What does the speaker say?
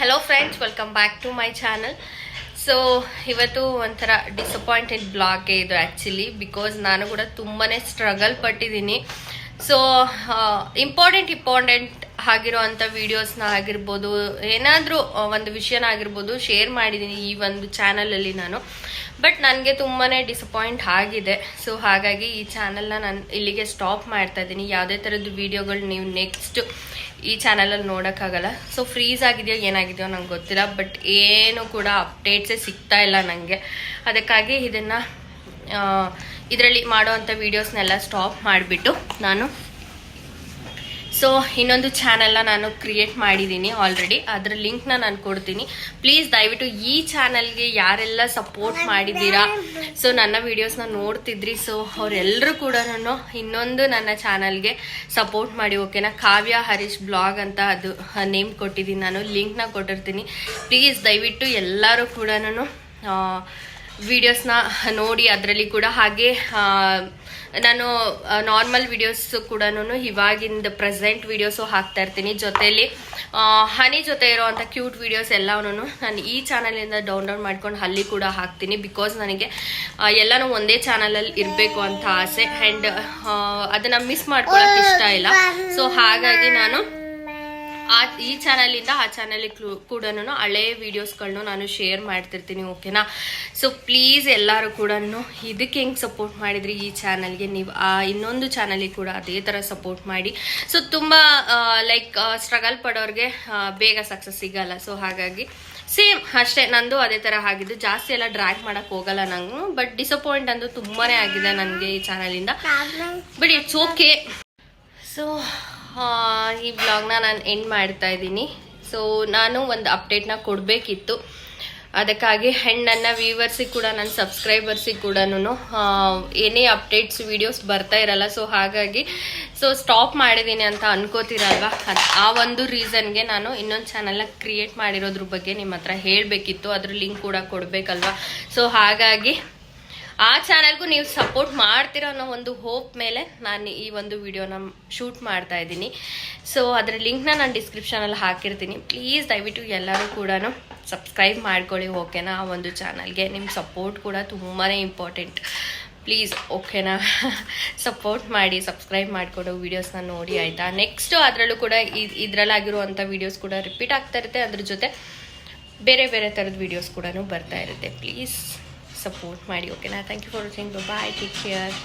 Hello friends welcome back to my channel so ಇವತ್ತು ಒಂಥರ disappointed ಬ್ಲಾಗೇ ಇದು ಆ್ಯಕ್ಚುಲಿ ಬಿಕಾಸ್ ನಾನು ಕೂಡ ತುಂಬಾ ಸ್ಟ್ರಗಲ್ ಪಟ್ಟಿದ್ದೀನಿ. ಸೊ ಇಂಪಾರ್ಟೆಂಟ್ ಇಂಪಾರ್ಟೆಂಟ್ ಆಗಿರೋ ಅಂಥ ವೀಡಿಯೋಸ್ನ ಆಗಿರ್ಬೋದು, ಏನಾದರೂ ಒಂದು ವಿಷಯನ ಆಗಿರ್ಬೋದು ಶೇರ್ ಮಾಡಿದ್ದೀನಿ ಈ ಒಂದು ಚಾನಲಲ್ಲಿ ನಾನು. ಬಟ್ ನನಗೆ ತುಂಬಾ ಡಿಸಪಾಯಿಂಟ್ ಆಗಿದೆ. ಸೊ ಹಾಗಾಗಿ ಈ ಚಾನಲ್ನ ನಾನು ಇಲ್ಲಿಗೆ ಸ್ಟಾಪ್ ಮಾಡ್ತಾ ಇದ್ದೀನಿ. ಯಾವುದೇ ಥರದ್ದು ವೀಡಿಯೋಗಳು ನೀವು ನೆಕ್ಸ್ಟ್ ಈ ಚಾನಲಲ್ಲಿ ನೋಡೋಕ್ಕಾಗಲ್ಲ. ಸೊ ಫ್ರೀಸ್ ಆಗಿದೆಯೋ, ಏನಾಗಿದೆಯೋ ನಂಗೆ ಗೊತ್ತಿಲ್ಲ. ಬಟ್ ಏನು ಕೂಡ ಅಪ್ಡೇಟ್ಸೇ ಸಿಗ್ತಾ ಇಲ್ಲ ನನಗೆ ಅದಕ್ಕಾಗಿ ಇದನ್ನು ಇದರಲ್ಲಿ ಮಾಡೋವಂಥ ವೀಡಿಯೋಸ್ನೆಲ್ಲ ಸ್ಟಾಪ್ ಮಾಡಿಬಿಟ್ಟು ನಾನು ಸೊ ಇನ್ನೊಂದು ಚಾನಲ್ನ ನಾನು ಕ್ರಿಯೇಟ್ ಮಾಡಿದ್ದೀನಿ ಆಲ್ರೆಡಿ ಅದರ ಲಿಂಕ್ನ ನಾನು ಕೊಡ್ತೀನಿ. ಪ್ಲೀಸ್ ದಯವಿಟ್ಟು ಈ ಚಾನಲ್ಗೆ ಯಾರೆಲ್ಲ ಸಪೋರ್ಟ್ ಮಾಡಿದ್ದೀರಾ? ಸೊ ನನ್ನ ವೀಡಿಯೋಸ್ನ ನೋಡ್ತಿದ್ರಿ. ಸೊ ಅವರೆಲ್ಲರೂ ಕೂಡ ಇನ್ನೊಂದು ನನ್ನ ಚಾನಲ್ಗೆ ಸಪೋರ್ಟ್ ಮಾಡಿ ಓಕೆನಾ ಕಾವ್ಯ ಹರೀಶ್ ಬ್ಲಾಗ್ ಅಂತ ಅದು ನೇಮ್ ಕೊಟ್ಟಿದ್ದೀನಿ ನಾನು. ಲಿಂಕ್ನ ಕೊಟ್ಟಿರ್ತೀನಿ. ಪ್ಲೀಸ್ ದಯವಿಟ್ಟು ಎಲ್ಲರೂ ಕೂಡ ವೀಡಿಯೋಸ್ನ ನೋಡಿ ಅದರಲ್ಲಿ ಕೂಡ ಹಾಗೆ ನಾನು ನಾರ್ಮಲ್ ವಿಡಿಯೋಸ್ ಕೂಡ ಇವಾಗಿಂದ ಪ್ರೆಸೆಂಟ್ ವಿಡಿಯೋಸು ಹಾಕ್ತಾ ಇರ್ತೀನಿ. ಜೊತೆಯಲ್ಲಿ ಹನಿ ಜೊತೆ ಇರೋವಂಥ ಕ್ಯೂಟ್ ವಿಡಿಯೋಸ್ ಎಲ್ಲವೂ ನಾನು ಈ ಚಾನಲಿಂದ ಡೌನ್ಲೋಡ್ ಮಾಡ್ಕೊಂಡು ಅಲ್ಲಿ ಕೂಡ ಹಾಕ್ತೀನಿ. ಬಿಕಾಸ್ ನನಗೆ ಎಲ್ಲನೂ ಒಂದೇ ಚಾನಲಲ್ಲಿ ಇರಬೇಕು ಅಂತ ಆಸೆ. ಆ್ಯಂಡ್ ಅದನ್ನು ಮಿಸ್ ಮಾಡ್ಕೊಳ್ಳೋಕೆ ಇಷ್ಟ ಇಲ್ಲ. ಸೊ ಹಾಗಾಗಿ ನಾನು ಆ ಈ ಚಾನಲಿಂದ ಆ ಚಾನಲಿಗೆ ಕೂಡ ಹಳೆ ವೀಡಿಯೋಸ್ಗಳನ್ನೂ ನಾನು ಶೇರ್ ಮಾಡ್ತಿರ್ತೀನಿ ಓಕೆನಾ ಸೊ ಪ್ಲೀಸ್ ಎಲ್ಲರೂ ಕೂಡ ಇದಕ್ಕೆ ಹೆಂಗೆ ಸಪೋರ್ಟ್ ಮಾಡಿದ್ರಿ ಈ ಚಾನಲ್ಗೆ ನೀವು ಆ ಇನ್ನೊಂದು ಚಾನಲಿಗೆ ಕೂಡ ಅದೇ ಥರ ಸಪೋರ್ಟ್ ಮಾಡಿ. ಸೊ ತುಂಬ ಲೈಕ್ ಸ್ಟ್ರಗಲ್ ಪಡೋರಿಗೆ ಬೇಗ ಸಕ್ಸಸ್ ಸಿಗಲ್ಲ. ಸೊ ಹಾಗಾಗಿ ಸೇಮ್ ಅಷ್ಟೇ ನಂದು ಅದೇ ಥರ ಆಗಿದ್ದು. ಜಾಸ್ತಿ ಎಲ್ಲ ಡ್ರ್ಯಾಗ್ ಮಾಡೋಕ್ಕೆ ಹೋಗಲ್ಲ ನಂಗೆ ಬಟ್ ಡಿಸಪಾಯಿಂಟ್ ಅಂದು ತುಂಬಾ ಆಗಿದೆ ನನಗೆ ಈ ಚಾನಲಿಂದ ಬಟ್ ಇಟ್ಸ್ ಓಕೆ ಸೊ ಈ ಬ್ಲಾಗ್ನ ನಾನು ಎಂಡ್ ಮಾಡ್ತಾ ಇದ್ದೀನಿ. ಸೊ ನಾನು ಒಂದು ಅಪ್ಡೇಟ್ನ ಕೊಡಬೇಕಿತ್ತು. ಅದಕ್ಕಾಗಿ ಹೆಣ್ಣು ನನ್ನ ವ್ಯೂವರ್ಸಿಗೆ ಕೂಡ ನನ್ನ ಸಬ್ಸ್ಕ್ರೈಬರ್ಸಿಗೆ ಕೂಡ ಏನೇ ಅಪ್ಡೇಟ್ಸ್ ವೀಡಿಯೋಸ್ ಬರ್ತಾ ಇರಲ್ಲ. ಸೊ ಹಾಗಾಗಿ ಸೊ ಸ್ಟಾಪ್ ಮಾಡಿದ್ದೀನಿ ಅಂತ ಅನ್ಕೋತಿರಲ್ವಾ? ಅದು ಆ ಒಂದು ರೀಸನ್ಗೆ ನಾನು ಇನ್ನೊಂದು ಚಾನಲ್ನ ಕ್ರಿಯೇಟ್ ಮಾಡಿರೋದ್ರ ಬಗ್ಗೆ ನಿಮ್ಮ ಹತ್ರ ಹೇಳಬೇಕಿತ್ತು. ಅದ್ರ ಲಿಂಕ್ ಕೂಡ ಕೊಡಬೇಕಲ್ವಾ? ಸೊ ಹಾಗಾಗಿ ಆ ಚಾನಲ್ಗೂ ನೀವು ಸಪೋರ್ಟ್ ಮಾಡ್ತಿರೋ ಅನ್ನೋ ಒಂದು ಹೋಪ್ ಮೇಲೆ ನಾನು ಈ ಒಂದು ವಿಡಿಯೋನ ಶೂಟ್ ಮಾಡ್ತಾ ಇದ್ದೀನಿ. ಸೊ ಅದರ ಲಿಂಕ್ನ ನಾನು ಡಿಸ್ಕ್ರಿಪ್ಷನಲ್ಲಿ ಹಾಕಿರ್ತೀನಿ. ಪ್ಲೀಸ್ ದಯವಿಟ್ಟು ಎಲ್ಲರೂ ಕೂಡ ಸಬ್ಸ್ಕ್ರೈಬ್ ಮಾಡ್ಕೊಳ್ಳಿ ಓಕೆನಾ ಆ ಒಂದು ಚಾನಲ್ಗೆ ನಿಮ್ಮ ಸಪೋರ್ಟ್ ಕೂಡ ತುಂಬಾ ಇಂಪಾರ್ಟೆಂಟ್ ಪ್ಲೀಸ್ ಓಕೆನಾ ಸಪೋರ್ಟ್ ಮಾಡಿ ಸಬ್ಸ್ಕ್ರೈಬ್ ಮಾಡಿಕೊಂಡು ವೀಡಿಯೋಸ್ನ ನೋಡಿ, ಆಯಿತಾ? ನೆಕ್ಸ್ಟು ಅದರಲ್ಲೂ ಕೂಡ ಇದರಲ್ಲಾಗಿರುವಂಥ ವೀಡಿಯೋಸ್ ಕೂಡ ರಿಪೀಟ್ ಆಗ್ತಾ ಇರುತ್ತೆ. ಅದ್ರ ಜೊತೆ ಬೇರೆ ಬೇರೆ ಥರದ ವೀಡಿಯೋಸ್ ಕೂಡ ಬರ್ತಾ ಇರುತ್ತೆ. ಪ್ಲೀಸ್ ಸಪೋರ್ಟ್ ಮಾಡಿ ಓಕೆನಾ thank you for watching bye take care